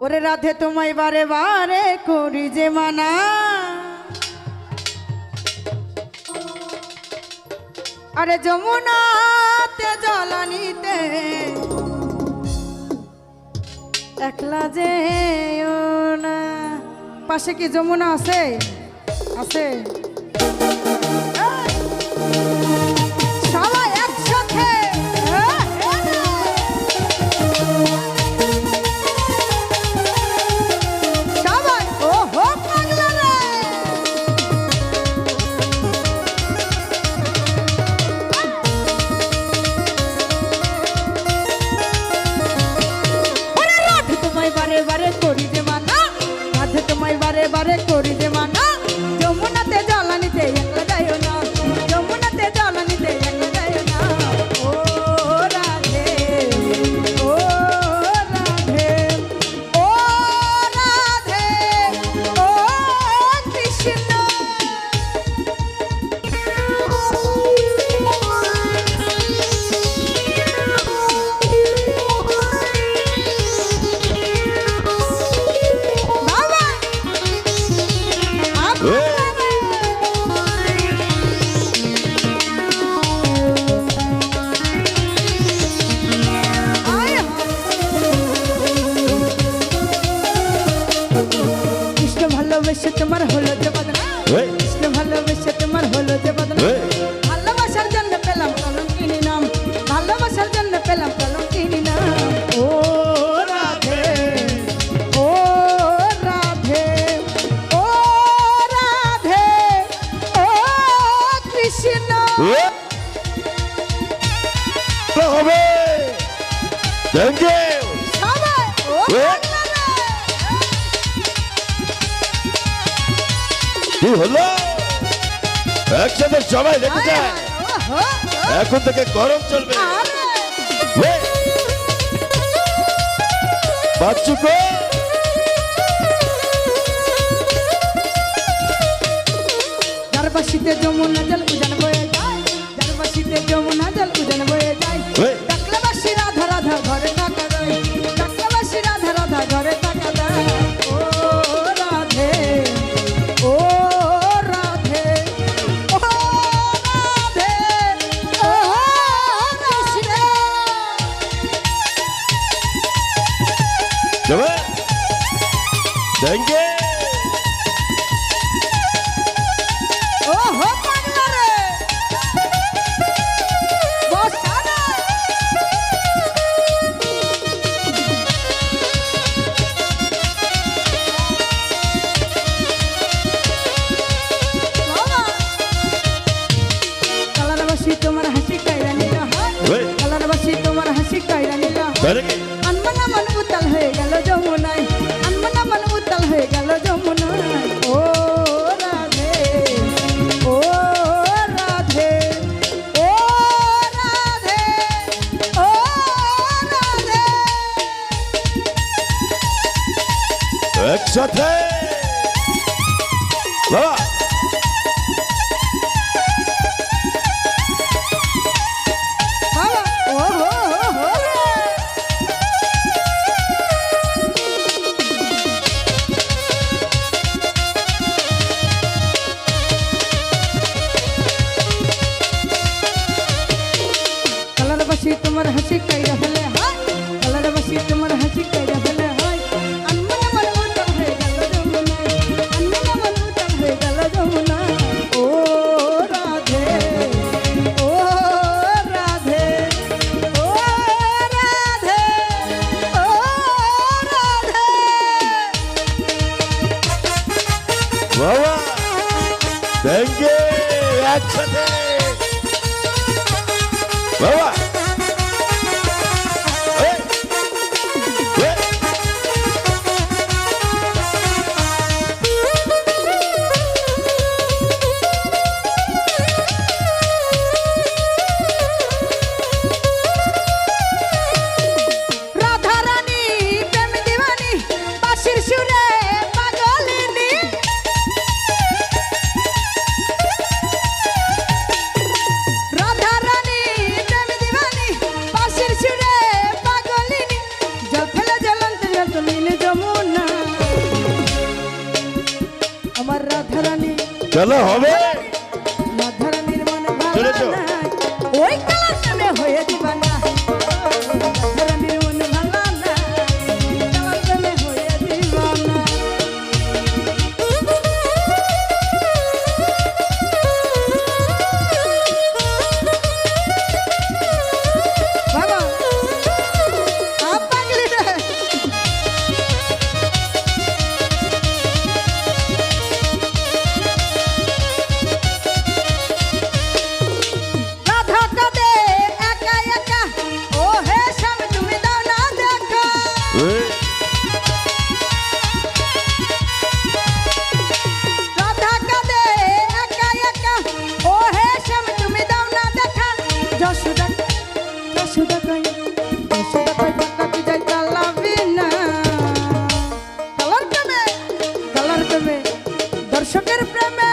ওরে রাধে, তোমায় বারে বারে করি যে মানা। আরে যমুনাতে জলানিতে একলা যে না। পাশে কি যমুনা আছে? আছে। ভালোবেসে তোমার হলো যে বদনা। কৃষ্ণ ভালোবেসে তোমার হলো যে বদনা। ভালোবাসার জন্য পেলাম কলম কিনি নাম। ভালোবাসার জন্য পেলাম কলম কিনি নাম। ও রাধে ও রাধে ও রাধে ও কৃষ্ণ। হবে। থ্যাংক ইউ সবাই কি হলো? একসাথে সবাই আয়, যায় এখন থেকে গরম চলবে। বাচ্চু যমুনা জল উজান বয়ে জল কালারবাসী তোমার হাসি কাইরা নিল তোমার হাসি কাইরা নিল একসাথে বাবা। তোমার হাসি কাইরা একসাথে বাবা এই, রাধারানী চলো হবে? দর্শকের প্রেমে